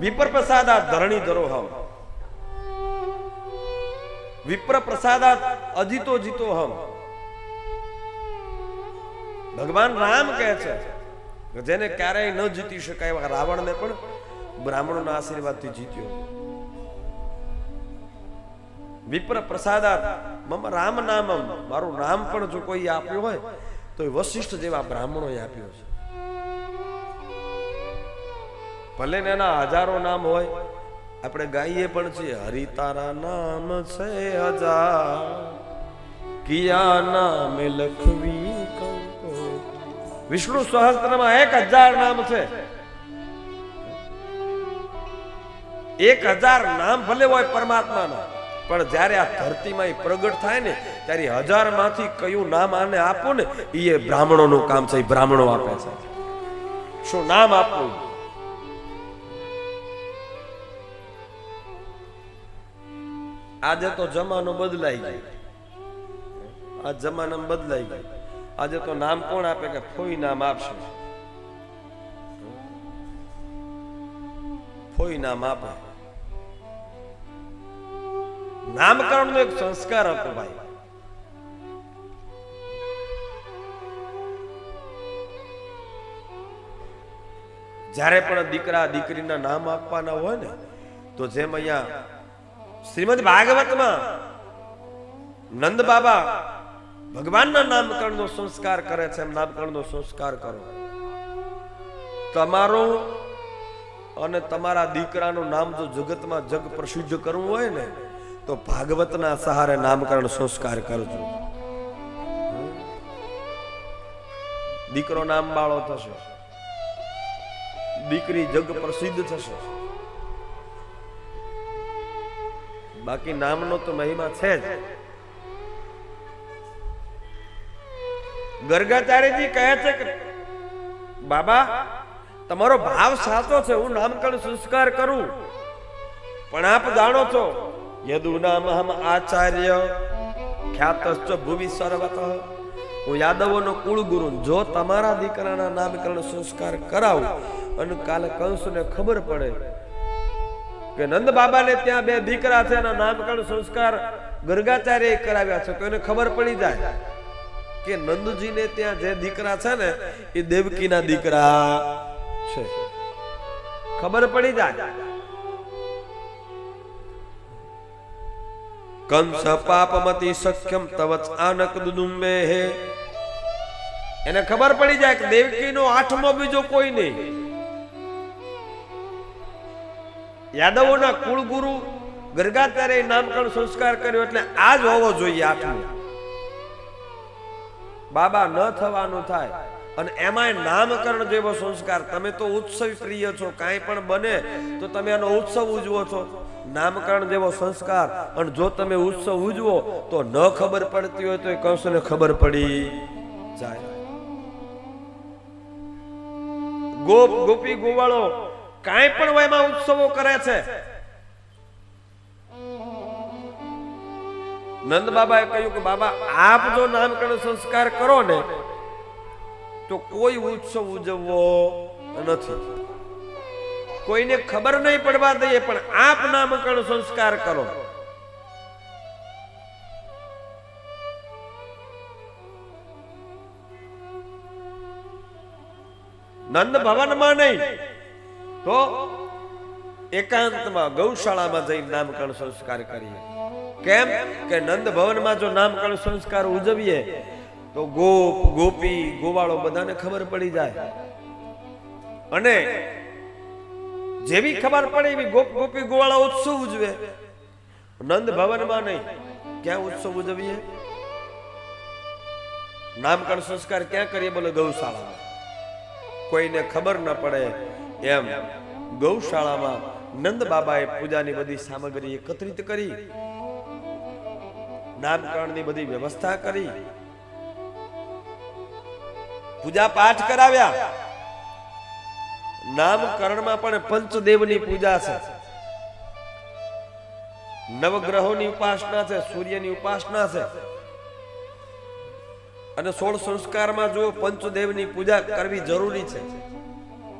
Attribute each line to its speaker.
Speaker 1: વિપ્ર પ્રસાદાત ધરણી ધરોહમ વિપ્ર પ્રસાદાત અજીતો જીતો હમ. ભગવાન રામ કહે છે જેને ક્યારેય ન જીતી શકાય એવા રાવણને પણ બ્રાહ્મણોના આશીર્વાદથી જીત્યો. વિપ્ર પ્રસાદાત મમ રામ નામમ. મારું નામ પણ જો કોઈ આપ્યું હોય, તો વશિષ્ઠ જેવા બ્રાહ્મણોએ આપ્યો છે. ભલે ને એના હજારો નામ હોય, આપણે ગાઈએ પણ છીએ, હરિ નામ છે હજાર, કિયા નામ લખવી વિષ્ણુ સહસ્ત્રમાં એક હજાર નામ છે. એક હજાર નામ ભલે હોય પરમાત્માના, પણ જ્યારે આ ધરતીમાં એ પ્રગટ થાય ને, ત્યારે હજારમાંથી કયું નામ આને આપો ને એ બ્રાહ્મણોનું કામ છે એ બ્રાહ્મણો આપે છે. શું નામ આપવું આજે તો જમાનો બદલાઈ ગયો. આ જમાનો બદલાઈ ગયો. આજે તો નામ કોણ આપે કે ફોઈ નામ આપશે? ફોઈ નામ આપે. નામકરણ નો એક સંસ્કાર હતો ભાઈ. જ્યારે પણ દીકરા દીકરીના નામ આપવાના હોય ને, તો જેમ અહીંયા શ્રીમદ ભાગવતમાં નંદ બાબા ભગવાનના નામકરણનો સંસ્કાર કરે છે, એમ નામકરણનો સંસ્કાર કરો. તમારો અને તમારા દીકરાનું નામ જો જગતમાં જગ પ્રસિદ્ધ કરવું હોય ને, તો ભાગવતના સહારે નામકરણ સંસ્કાર કરજો. દીકરો નામ બાળો થશે. દીકરી જગ પ્રસિદ્ધ થશે. બાકી નામનો તો મહિમા છે જ. ગર્ગાચાર્યજી કહે છે કે, બાબા, તમારો ભાવ સાચો છે, હું નામકરણ સંસ્કાર કરું. પણ આપ જાણો છો યદુ નામ હમ આચાર્ય ખ્યાતશ્ચ ભૂમિ સર્વત. હું યાદવોનો કુળ ગુરુ જો તમારા દીકરાના નામકરણ સંસ્કાર કરાવું, અને કાલે કંસને ખબર પડે કે નંદ બાબાને ત્યાં બે દીકરા છે, એના નામકરણ સંસ્કાર ગર્ગાચાર્ય કરાવ્યા છે. તો એને ખબર પડી જાય કે નંદજીને ત્યાં જે દીકરા છે ને, એ દેવકીના દીકરા છે. ખબર પડી જાય. કંસ પાપમતી સખ્યમ તવચ આનક દુદુંબે હે. એને ખબર પડી જાય કે દેવકીનો આઠમો બીજો કોઈ નહીં. યાદવોના કુળગુરુ ગરગાતારે નામકરણ સંસ્કાર કર્યો એટલે આ જ હોવો જોઈએ આઠમો. બાબા ન થવાનું થાય અને એમાંય નામકરણ જેવો સંસ્કાર. તમે તો ઉત્સવ પ્રિય છો, કાંઈ પણ બને તો તમે એનો ઉત્સવ ઉજવો છો. નામકરણ જેવો સંસ્કાર અને જો તમે ઉત્સવ ઉજવો તો ન ખબર પડતી હોય તો એ કંસને ખબર પડી જાય. ગોપ ગોપી ગોવાળો કાંઈ પણ હોય એમાં ઉત્સવો કરે છે. નંદ બાબાએ કહ્યું કે, બાબા, આપ જો નામકરણ સંસ્કાર કરો ને, તો કોઈ ઉત્સવ ઉજવવો નથી. કોઈને ખબર નહીં પડવા દઈએ, પણ આપ નામકરણ સંસ્કાર કરો. નંદ ભવનમાં નહીં. તો એકાંતમાં ગૌશાળામાં જઈને નામકરણ સંસ્કાર કરીએ. કેમ કે નંદ ભવનમાં જો નામકરણ સંસ્કાર ઉજવીએ, તો ગોપ, ગોપી, ગોવાળો બધાને ખબર પડી જાય. અને જેવી ખબર પડે એવી ગોપ, ગોપી, ગોવાળા ઉત્સવ ઉજવે. નંદ ભવનમાં નહીં, ક્યાં ઉત્સવ ઉજવીએ? નામકરણ સંસ્કાર ક્યાં કરીએ? બોલે ગૌશાળામાં. કોઈને ખબર ન પડે એમ ગૌશાળામાં નંદ બાબાએ પૂજાની બધી સામગ્રી એકત્રિત કરી નામકરણની બધી વ્યવસ્થા કરી પૂજા પાઠ કરાવ્યા. નામકરણમાં પણ પંચદેવની પૂજા છે. નવગ્રહોની ઉપાસના છે, સૂર્યની ઉપાસના છે. અને સોળ સંસ્કારમાં જો પંચદેવની પૂજા કરવી જરૂરી છે.